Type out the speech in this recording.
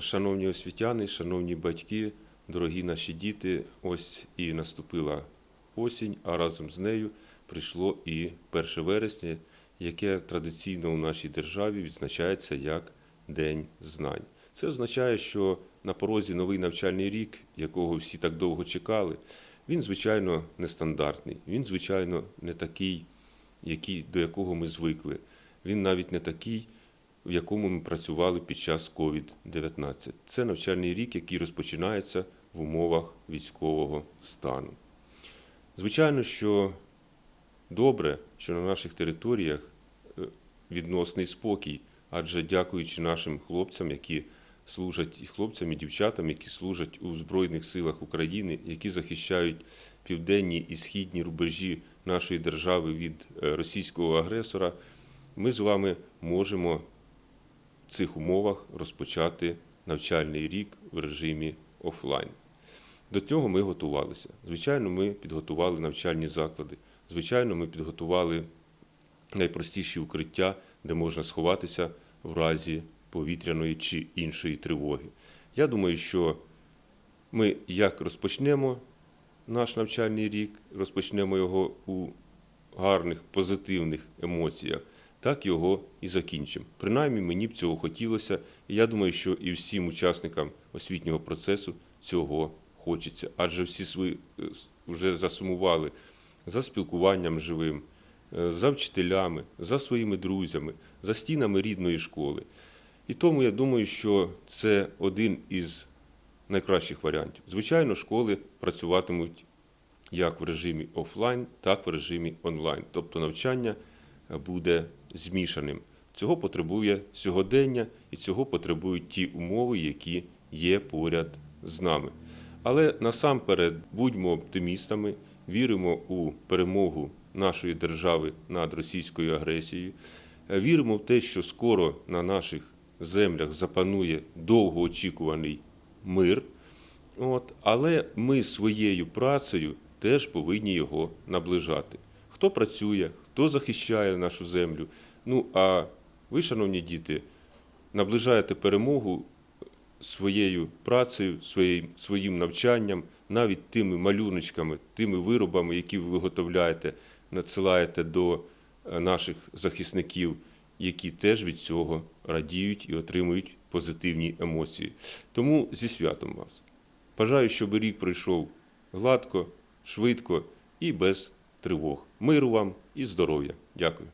Шановні освітяни, шановні батьки, дорогі наші діти, ось і наступила осінь, а разом з нею прийшло і 1 вересня, яке традиційно у нашій державі відзначається як День знань. Це означає, що на порозі новий навчальний рік, якого всі так довго чекали, він, звичайно, нестандартний. Він, звичайно, не такий, який, до якого ми звикли. Він навіть не такий, в якому ми працювали під час COVID-19. Це навчальний рік, який розпочинається в умовах військового стану. Звичайно, що добре, що на наших територіях е, відносний спокій, адже дякуючи нашим хлопцям, які служать і хлопцям і дівчатам, які служать у Збройних силах України, які захищають південні і східні рубежі нашої держави від е, російського агресора, ми з вами можемо в цих умовах розпочати навчальний рік в режимі офлайн. До цього ми готувалися. Звичайно, ми підготували навчальні заклади. Звичайно, ми підготували найпростіші укриття, де можна сховатися в разі повітряної чи іншої тривоги. Я думаю, що ми як розпочнемо наш навчальний рік, розпочнемо його у гарних, позитивних емоціях, так його і закінчимо. Принаймні мені б цього хотілося, і я думаю, що і всім учасникам освітнього процесу цього хочеться, адже всі свої е, вже засумували за спілкуванням живим, е, за вчителями, за своїми друзями, за стінами рідної школи. І тому я думаю, що це один із найкращих варіантів. Звичайно, школи працюватимуть як в режимі офлайн, так і в режимі онлайн. Тобто навчання буде змішаним. Цього потребує сьогодення і цього потребують ті умови, які є поряд з нами. Але насамперед будьмо оптимістами, віримо у перемогу нашої держави над російською агресією, віримо в те, що скоро на наших землях запанує довгоочікуваний мир. От, але ми своєю працею теж повинні його наближати. Хто працює, хто захищає нашу землю. Ну а ви, шановні діти, наближаєте перемогу своєю працею, своїм, своїм навчанням, навіть тими малюночками, тими виробами, які ви виготовляєте, надсилаєте до е, наших захисників, які теж від цього радіють і отримують позитивні емоції. Тому зі святом вас. Бажаю, щоб рік пройшов гладко, швидко і без тривог. Миру вам і здоров'я. Дякую.